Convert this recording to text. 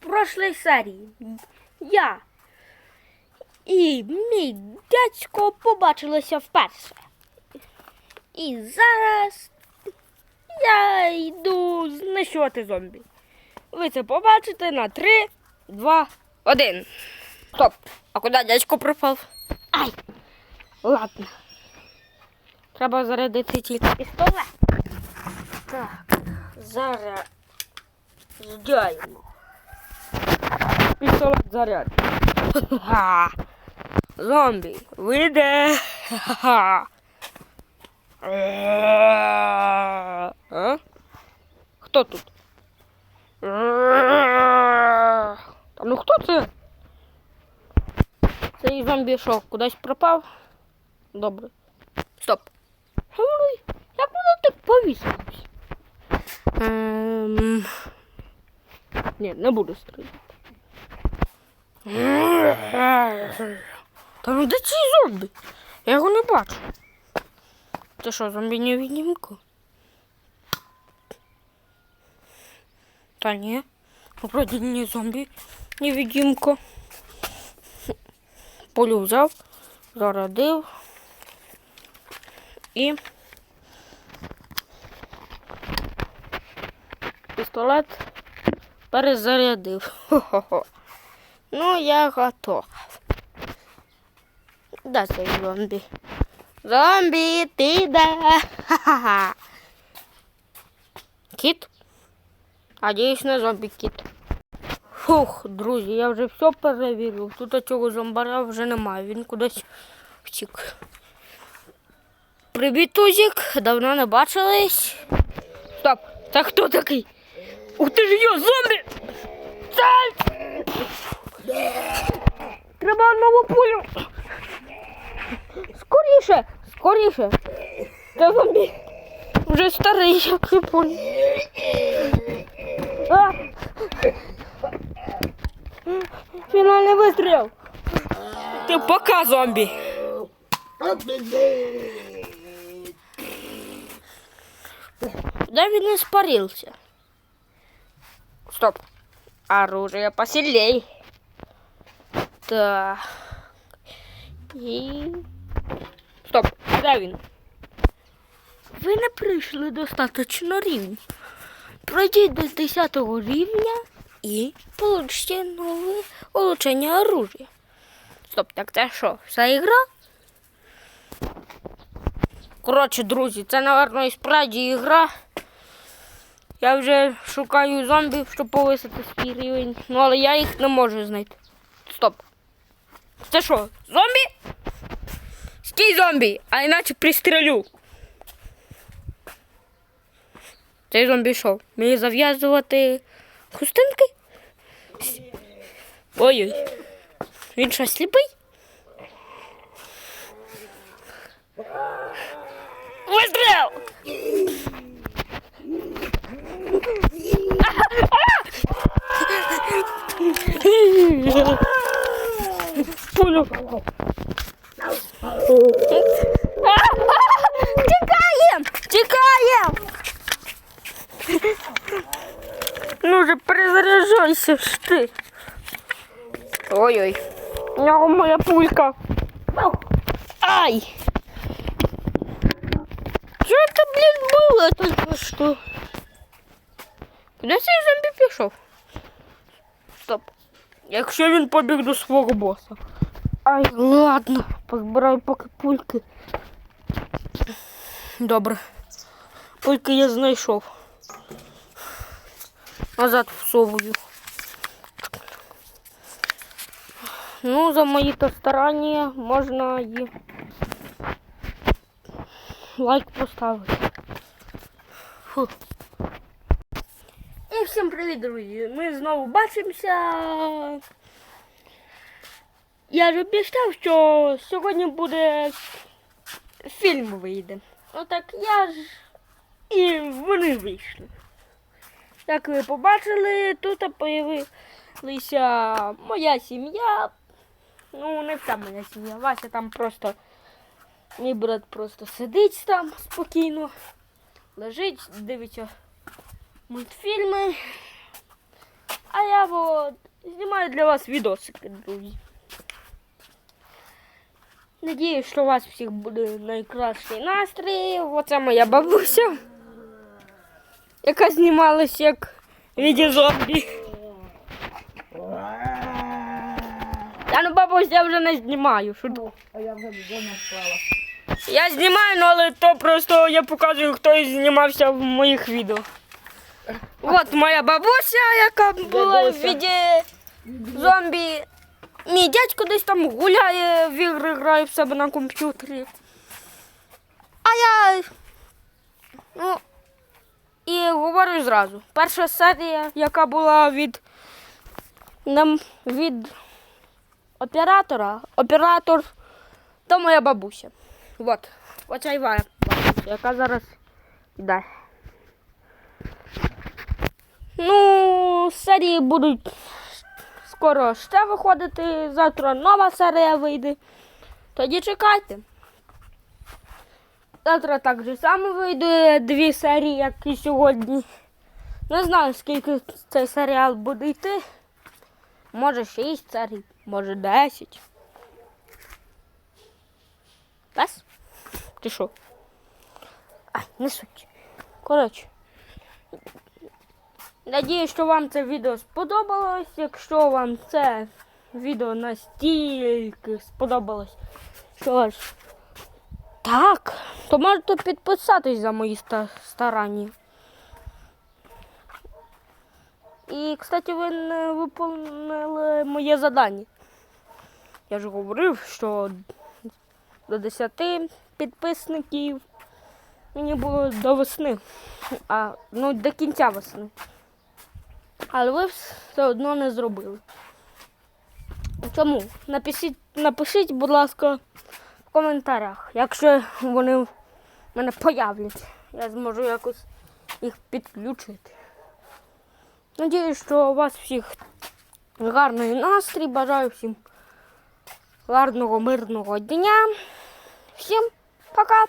прошлій серії я і мій дядько побачилися вперше. І зараз я йду знищувати зомбі. Ви це побачите на 3, 2, 1. Стоп! А куди дядько пропав? Ай! Ладно. Треба зарядити тільки пістолет. Так, зараз здяємо. Пістолет заряд. Ха-ха. Зомбі, вийде. Ха-ха. А? Хто тут? Та ну хто це? Цей зомбі що, кудись пропав? Добре. Стоп. Як воно так повісилось? Ем... Ні, не буду стріляти. Та ну де цей зомбі? Я його не бачу. Це що, зомбі невидимка? Та ні. Вроді не зомбі невидимка. Полю взяв, зарадив і пістолет перезарядив. Хо-хо-хо. Ну, я готов. Де цей зомбі? Зомбі, ти де? Ха-ха-ха. Кіт? А дійсно зомбі кіт. Фух, друзі, я вже все перевірив. Тут цього зомбаря вже немає, він кудись втік. Привіт, Тузік, давно не бачились. Стоп, це хто такий? Ух ти ж йо, зомбі! Це! Треба нову пулю. Скоріше, скоріше. Це зомбі. Вже старий, як я понял. А! Фінальний вистріл. Ти пока, зомбі. Куда він испарился? Стоп. Оружие посильней. Так. І... Стоп, де він? Ви не прийшли достатньо рівень. Пройдіть до 10 рівня і получите нове улучшення оружия. Стоп, так це що? Вся ігра? Коротше, друзі, це, напевно, і справді ігра. Я вже шукаю зомбів, щоб повисити свій рівень. Ну, але я їх не можу знайти. Стоп. Це що, зомбі? Стій зомбі, а іначе пристрелю. Цей зомбі що? Мені зав'язувати хустинки? Ой-ой. Він що, сліпий? Вистріл! Пулю. Тікаєм! Тікаєм! Ну же, перезаряджайся ж ти. Ой-ой. У нього моя пулька. Ай! Що це, блін, було тільки що? Куди цей зомбі пішов? Стоп. Якщо він побіг до свого боса. Ай, ладно, позбираю поки пульки. Добре. Пульки я знайшов. Назад всовую. Ну, за мої то старання можна і лайк поставити. Фу. І всім привіт, друзі! Ми знову бачимося. Я ж обіцяв, що сьогодні буде фільм вийде. Отак я ж і вони вийшли. Як ви побачили, тут появилася моя сім'я. Ну, не вся моя сім'я. Вася там просто. Мій брат просто сидить там спокійно, лежить, дивиться мультфільми. А я от знімаю для вас відосики, друзі. Надіюсь, що у вас всіх буде найкращий настрій. Оце моя бабуся, яка знімалась як віді зомбі. Я ну бабусь, я вже не знімаю. Шутку. А я вже вдома склала. Я знімаю, ну, але то просто я показую, хто знімався в моїх відео. От моя бабуся, яка була в віді зомбі. Мій дядько десь там гуляє, в ігри грає в себе на комп'ютері. А я. Ну. І говорю зразу. Перша серія, яка була від. Нам від оператора. Оператор то моя бабуся. От. Оця і моя бабуся, яка зараз йде. Ну, серії будуть скоро ще виходити. Завтра нова серія вийде. Тоді чекайте. Завтра так же само вийде дві серії, як і сьогодні. Не знаю, скільки цей серіал буде йти. Може 6 серій, може 10. Пес? Ти що? Ай, не суть. Коротше. Надію, що вам це відео сподобалось. Якщо вам це відео настільки сподобалось, що ж так, то можете підписатись за мої старання. І, кстати, ви не виконали моє завдання. Я ж говорив, що до 10 підписників мені було до весни, а ну до кінця весни. Але ви все одно не зробили. Чому? Напишіть, напишіть, будь ласка, в коментарях, якщо вони в мене появляться. Я зможу якось їх підключити. Надіюсь, що у вас всіх гарний настрій. Бажаю всім гарного, мирного дня. Всім пока!